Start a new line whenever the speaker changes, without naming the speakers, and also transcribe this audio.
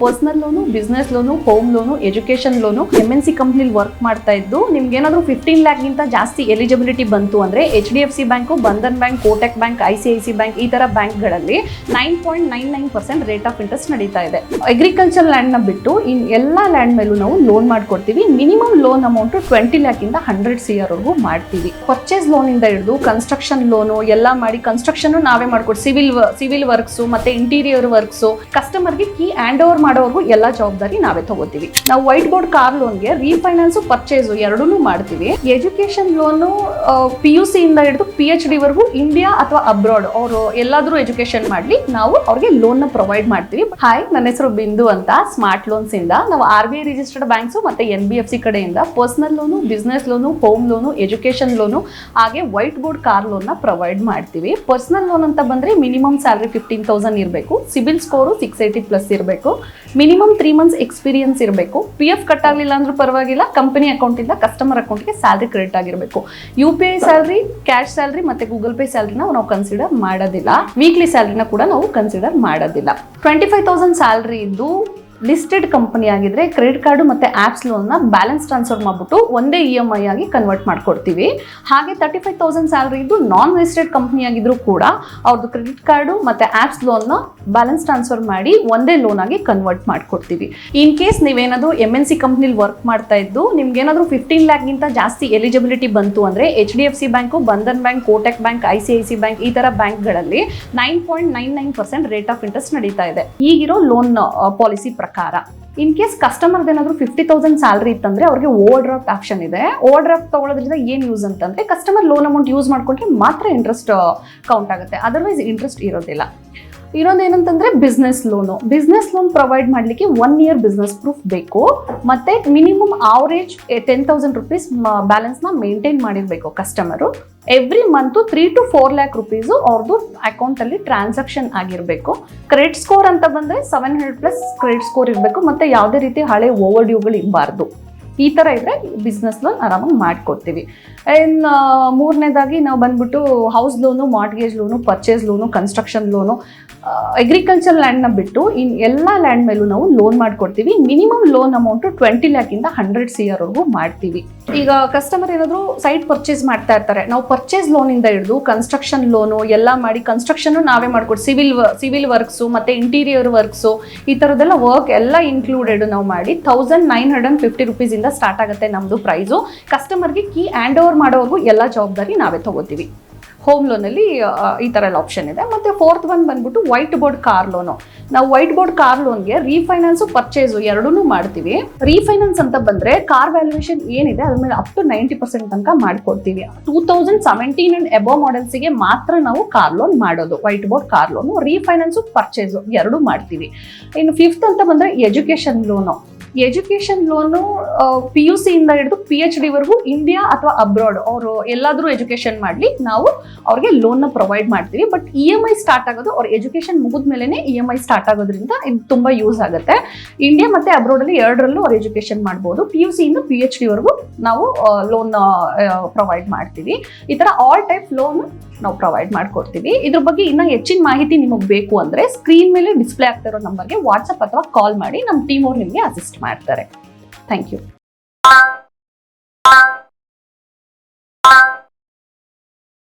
Personal loan business loan home loan education loan M N C ಕಂಪ್ನಿಲಿ work ಮಾಡ್ತಾ ಇದ್ದು ನಿಮ್ಗೆ ಏನಾದರೂ ಫಿಫ್ಟೀನ್ ಲ್ಯಾಕ್ಗಿಂತ ಜಾಸ್ತಿ ಎಲಿಜಿಬಿಲಿಟಿ ಬಂತು ಅಂದ್ರೆ H D F C bank Bandhan bank Kotak bank I C I C bank ಈ ತರ ಬ್ಯಾಂಕ್ಗಳಲ್ಲಿ nine point nine nine percent rate of interest ನಡೀತಾ ಇದೆ. ಅಗ್ರಿಕಲ್ಚರ್ ಲ್ಯಾಂಡ್ನ ಬಿಟ್ಟು ಇನ್ ಎಲ್ಲ ಲ್ಯಾಂಡ್ ಮೇಲೂ ನಾವು ಲೋನ್ ಮಾಡ್ಕೊಡ್ತೀವಿ. ಮಿನಿಮಮ್ ಲೋನ್ ಅಮೌಂಟ್ ಟ್ವೆಂಟಿ ಲ್ಯಾಕಿಂದ ಹಂಡ್ರೆಡ್ ಸಿ ವರೆಗೂ ಮಾಡ್ತೀವಿ. ಪರ್ಚೇಸ್ ಲೋನ್ ಇಂದ ಹಿಡಿದು ಕನ್ಸ್ಟ್ರಕ್ಷನ್ ಲೋನು ಎಲ್ಲ ಮಾಡಿ ಕನ್ಸ್ಟ್ರಕ್ಷನ್ ನಾವೇ ಮಾಡ್ಕೊಡ್ತೀವಿ ಸಿವಿಲ್ ಸಿವಿಲ್ ವರ್ಕ್ಸು ಮತ್ತೆ ಇಂಟೀರಿಯರ್ ವರ್ಕ್ಸು ಕಸ್ಟಮರ್ಗೆ ಕೀ ಹ್ಯಾಂಡ್ ಓವರ್ ಮಾಡೋವರೆಗೂ ಎಲ್ಲ ಜವಾಬ್ದಾರಿ ನಾವೇ ತಗೋತೀವಿ. ನಾವು ವೈಟ್ ಬೋರ್ಡ್ ಕಾರ್ ಲೋನ್ಗೆ ರೀಫೈನಾನ್ಸ್ ಪರ್ಚೇಸ್ ಎರಡೂ ಮಾಡ್ತೀವಿ. Education loan P U C ಇಂದ ಹಿಡಿದು ಪಿ ಎಚ್ ಡಿ ವರೆಗೂ ಇಂಡಿಯಾ ಅಥವಾ ಅಬ್ರಾಡ್ ಅವರು ಎಲ್ಲಾದ್ರೂ ಎಜುಕೇಶನ್ ಮಾಡ್ಲಿ, ನಾವು ಅವ್ರಿಗೆ ಲೋನ್ನ ಪ್ರೊವೈಡ್ ಮಾಡ್ತೀವಿ. ಹಾಯ್ ನನ್ನ ಹೆಸರು ಬಿಂದು ಅಂತ. ಸ್ಮಾರ್ಟ್ ಲೋನ್ಸ್ ಇಂದ. ನಾವು R B I registered banks ಮತ್ತೆ ಎನ್ ಬಿ ಎಫ್ ಸಿ ಕಡೆಯಿಂದ personal loan business loan home loan education loan ಹಾಗೆ ವೈಟ್ ಬೋರ್ಡ್ ಕಾರ್ ಲೋನ್ನ ಪ್ರೊವೈಡ್ ಮಾಡ್ತೀವಿ. ಪರ್ಸನಲ್ ಲೋನ್ ಅಂತ ಬಂದ್ರೆ ಮಿನಿಮಮ್ ಸ್ಯಾಲರಿ ಫಿಫ್ಟೀನ್ ತೌಸಂಡ್ ಇರಬೇಕು. CIBIL score six eighty plus ಇರಬೇಕು. Minimum three months experience ಇರಬೇಕು. P F cut ಆಗಲಿಲ್ಲ ಅಂದ್ರೂ ಪರವಾಗಿಲ್ಲ. ಕಂಪನಿ ಅಕೌಂಟಿಂದ ಕಸ್ಟಮರ್ ಅಕೌಂಟ್ಗೆ ಸ್ಯಾಲ್ರಿ ಕ್ರೆಡಿಟ್ ಆಗಿರಬೇಕು. U P I salary cash salary ಮತ್ತೆ ಗೂಗಲ್ ಪೇ ಸ್ಯಾಲ್ರಿನ ನಾವು ಕನ್ಸಿಡರ್ ಮಾಡೋದಿಲ್ಲ. ವೀಕ್ಲಿ ಸ್ಯಾಲ್ರಿನ ಕೂಡ ನಾವು ಕನ್ಸಿಡರ್ ಮಾಡೋದಿಲ್ಲ. ಟ್ವೆಂಟಿ ಫೈವ್ ತೌಸಂಡ್ ಸ್ಯಾಲ್ರಿ ಇದ್ದು ಲಿಸ್ಟೆಡ್ ಕಂಪನಿ ಆಗಿದ್ರೆ ಕ್ರೆಡಿಟ್ ಕಾರ್ಡು ಮತ್ತೆ ಆ್ಯಪ್ಸ್ ಲೋನ್ನ ಬ್ಯಾಲೆನ್ಸ್ ಟ್ರಾನ್ಸ್ಫರ್ ಮಾಡ್ಬಿಟ್ಟು ಒಂದೇ ಇ ಎಂ ಐ ಆಗಿ ಕನ್ವರ್ಟ್ ಮಾಡ್ಕೊಡ್ತೀವಿ. ಹಾಗೆ ತರ್ಟಿ ಫೈವ್ ತೌಸಂಡ್ ಸ್ಯಾಲ್ರಿ ಇದ್ದು ನಾನ್ ಲಿಸ್ಟೆಡ್ ಕಂಪನಿ ಆಗಿದ್ರೂ ಕೂಡ ಅವ್ರದ್ದು ಕ್ರೆಡಿಟ್ ಕಾರ್ಡು ಮತ್ತೆ ಆ್ಯಪ್ಸ್ ಲೋನ್ನ ಬ್ಯಾಲೆನ್ಸ್ ಟ್ರಾನ್ಸ್ಫರ್ ಮಾಡಿ ಒಂದೇ ಲೋನ್ ಆಗಿ ಕನ್ವರ್ಟ್ ಮಾಡ್ಕೊಡ್ತೀವಿ. ಇನ್ ಕೇಸ್ ನೀವೇನಾದರೂ ಎಂ ಎನ್ ಸಿ ಕಂಪ್ನಿಲಿ ವರ್ಕ್ ಮಾಡ್ತಾ ಇದ್ದು ನಿಮ್ಗೆ ಏನಾದರೂ ಫಿಫ್ಟೀನ್ ಲ್ಯಾಕ್ಗಿಂತ ಜಾಸ್ತಿ ಎಲಿಜಿಬಿಲಿಟಿ ಬಂತು ಅಂದ್ರೆ H D F C bank Bandhan bank Kotak bank I C I C bank ಈ ತರ ಬ್ಯಾಂಕ್ಗಳಲ್ಲಿ nine point nine nine percent rate of interest ನಡೀತಾ ಇದೆ. ಈಗಿರೋ ಲೋನ್ ಪಾಲಿಸಿ ಪ್ರಕಾರ. ಇನ್ ಕೇಸ್ ಕಸ್ಟಮರ್ ಏನಾದರೂ ಫಿಫ್ಟಿ ತೌಸಂಡ್ ಸ್ಯಾಲ್ರಿ ಇತ್ತಂದ್ರೆ ಅವ್ರಿಗೆ ಓವರ್ ಡ್ರಾಫ್ಟ್ ಆಪ್ಷನ್ ಇದೆ. ಓವರ್ ಡ್ರಾಫ್ಟ್ ತಗೊಳ್ಳೋದ್ರಿಂದ ಏನು ಯೂಸ್ ಅಂತಂದ್ರೆ ಕಸ್ಟಮರ್ ಲೋನ್ ಅಮೌಂಟ್ ಯೂಸ್ ಮಾಡ್ಕೊಂಡ್ರೆ ಮಾತ್ರ ಇಂಟ್ರೆಸ್ಟ್ ಕೌಂಟ್ ಆಗುತ್ತೆ. ಅದರ್ವೈಸ್ ಇಂಟ್ರೆಸ್ಟ್ ಇರೋದಿಲ್ಲ. ಇನ್ನೊಂದು ಏನಂತಂದ್ರೆ business loan business loan provide ಮಾಡಲಿಕ್ಕೆ ಒನ್ ಇಯರ್ ಬಿಸ್ನೆಸ್ ಪ್ರೂಫ್ ಬೇಕು. ಮತ್ತೆ minimum average ten thousand rupees ಬ್ಯಾಲೆನ್ಸ್ನ maintain ಮಾಡಿರಬೇಕು customer every month three to four lakh rupees ಅವ್ರದ್ದು ಅಕೌಂಟಲ್ಲಿ ಟ್ರಾನ್ಸಾಕ್ಷನ್ ಆಗಿರಬೇಕು. ಕ್ರೆಡಿಟ್ ಸ್ಕೋರ್ ಅಂತ ಬಂದರೆ seven hundred plus credit score ಇರಬೇಕು. ಮತ್ತು ಯಾವುದೇ ರೀತಿ ಹಳೆ ಓವರ್ ಡ್ಯೂಗಳು ಇರಬಾರ್ದು. ಈ ಥರ ಇದ್ದರೆ ಬಿಸ್ನೆಸ್ ಲೋನ್ ಆರಾಮಾಗಿ ಮಾಡ್ಕೊಡ್ತೀವಿ. ಇನ್ನು ಮೂರನೇದಾಗಿ ನಾವು ಬಂದ್ಬಿಟ್ಟು house loan mortgage loan purchase loan construction loan agriculture ಲ್ಯಾಂಡ್ನ ಬಿಟ್ಟು ಇನ್ ಎಲ್ಲ ಲ್ಯಾಂಡ್ ಮೇಲೂ ನಾವು ಲೋನ್ ಮಾಡಿಕೊಡ್ತೀವಿ. ಮಿನಿಮಮ್ ಲೋನ್ ಅಮೌಂಟು ಟ್ವೆಂಟಿ ಲ್ಯಾಕಿಂದ ಹಂಡ್ರೆಡ್ ಸಿ ವರೆಗೂ ಮಾಡ್ತೀವಿ. ಈಗ ಕಸ್ಟಮರ್ ಏನಾದರೂ ಸೈಟ್ ಪರ್ಚೇಸ್ ಮಾಡ್ತಾ ಇರ್ತಾರೆ. ನಾವು ಪರ್ಚೇಸ್ ಲೋನಿಂದ ಹಿಡಿದು ಕನ್ಸ್ಟ್ರಕ್ಷನ್ ಲೋನು ಎಲ್ಲ ಮಾಡಿ ಕನ್ಸ್ಟ್ರಕ್ಷನ್ನು ನಾವೇ ಮಾಡ್ಕೊಡ್ತೀವಿ ಸಿವಿಲ್ ಸಿವಿಲ್ ವರ್ಕ್ಸು ಮತ್ತು ಇಂಟೀರಿಯರ್ ವರ್ಕ್ಸು ಈ ಥರದ್ದೆಲ್ಲ ವರ್ಕ್ ಎಲ್ಲ ಇನ್ಕ್ಲೂಡೆಡ್ ನಾವು ಮಾಡಿ thousand nine hundred and fifty ರುಪೀಸಿಂದ start ಆಗುತ್ತೆ ನಮ್ಮದು ಪ್ರೈಸು ಕಸ್ಟಮರ್ಗೆ ಕೀ ಹ್ಯಾಂಡ್ ಓವರ್ ಮಾಡೋವರೆಗೂ ಎಲ್ಲ ಜವಾಬ್ದಾರಿ ನಾವೇ ತಗೋತೀವಿ. ಹೋಮ್ ಲೋನಲ್ಲಿ ಈ ಥರ ಎಲ್ಲ ಆಪ್ಷನ್ ಇದೆ. ಮತ್ತು ಫೋರ್ತ್ ಒನ್ ಬಂದ್ಬಿಟ್ಟು ವೈಟ್ ಬೋರ್ಡ್ ಕಾರ್ ಲೋನು ನಾವು ವೈಟ್ ಬೋರ್ಡ್ ಕಾರ್ ಲೋನ್ಗೆ ರೀಫೈನಾನ್ಸು ಪರ್ಚೇಸು ಎರಡೂ ಮಾಡ್ತೀವಿ. ರೀಫೈನಾನ್ಸ್ ಅಂತ ಬಂದರೆ ಕಾರ್ ವ್ಯಾಲ್ಯೂಯೇಷನ್ ಏನಿದೆ, ಅದ್ರ ಮೇಲೆ ಅಪ್ ಟು ನೈಂಟಿ ಪರ್ಸೆಂಟ್ ತನಕ ಮಾಡ್ಕೊಡ್ತೀವಿ. Two thousand seventeen and above ಮಾಡೆಲ್ಸಿಗೆ ಮಾತ್ರ ನಾವು ಕಾರ್ ಲೋನ್ ಮಾಡೋದು. White board car loan refinance purchase ಎರಡೂ ಮಾಡ್ತೀವಿ. ಇನ್ನು ಫಿಫ್ತ್ ಅಂತ ಬಂದರೆ education loan education loan P U ಸಿಯಿಂದ ಹಿಡಿದು ಪಿ ಎಚ್ ಡಿವರೆಗೂ ಇಂಡಿಯಾ ಅಥವಾ ಅಬ್ರಾಡ್ ಅವರು ಎಲ್ಲಾದರೂ ಎಜುಕೇಷನ್ ಮಾಡಲಿ, ನಾವು ಅವ್ರಿಗೆ ಲೋನ್ನ ಪ್ರೊವೈಡ್ ಮಾಡ್ತೀವಿ. But E M I start ಆಗೋದು, ಅವ್ರ ಎಜುಕೇಷನ್ ಮುಗಿದ ಮೇಲೆ ಇ ಎಂ ಐ ಸ್ಟಾರ್ಟ್ ಆಗೋದ್ರಿಂದ ಇದು ತುಂಬ ಯೂಸ್ ಆಗುತ್ತೆ. ಇಂಡಿಯಾ ಮತ್ತು ಅಬ್ರಾಡಲ್ಲಿ ಎರಡರಲ್ಲೂ ಅವ್ರು ಎಜುಕೇಷನ್ ಮಾಡ್ಬೋದು. ಪಿ ಯು ಸಿಯಿಂದ ಪಿ ಎಚ್ ಡಿವರೆಗೂ ನಾವು ಲೋನ್ ಪ್ರೊವೈಡ್ ಮಾಡ್ತೀವಿ. ಈ ಥರ ಆಲ್ ಟೈಪ್ ಲೋನ್ ನಾವು ಪ್ರೊವೈಡ್ ಮಾಡ್ಕೊಡ್ತೀವಿ. ಇದ್ರ ಬಗ್ಗೆ ಇನ್ನೂ ಹೆಚ್ಚಿನ ಮಾಹಿತಿ ನಿಮಗೆ ಬೇಕು ಅಂದರೆ ಸ್ಕ್ರೀನ್ ಮೇಲೆ ಡಿಸ್ಪ್ಲೇ ಆಗ್ತಾ ಇರೋ ನಂಬರ್ಗೆ ವಾಟ್ಸಪ್ ಅಥವಾ ಕಾಲ್ ಮಾಡಿ ನಮ್ಮ ಟೀಮ್ ಅವ್ರು ನಿಮಗೆ ಅಸಿಸ್ಟ್ ಮಾಡ್ತಾರೆ. Thank you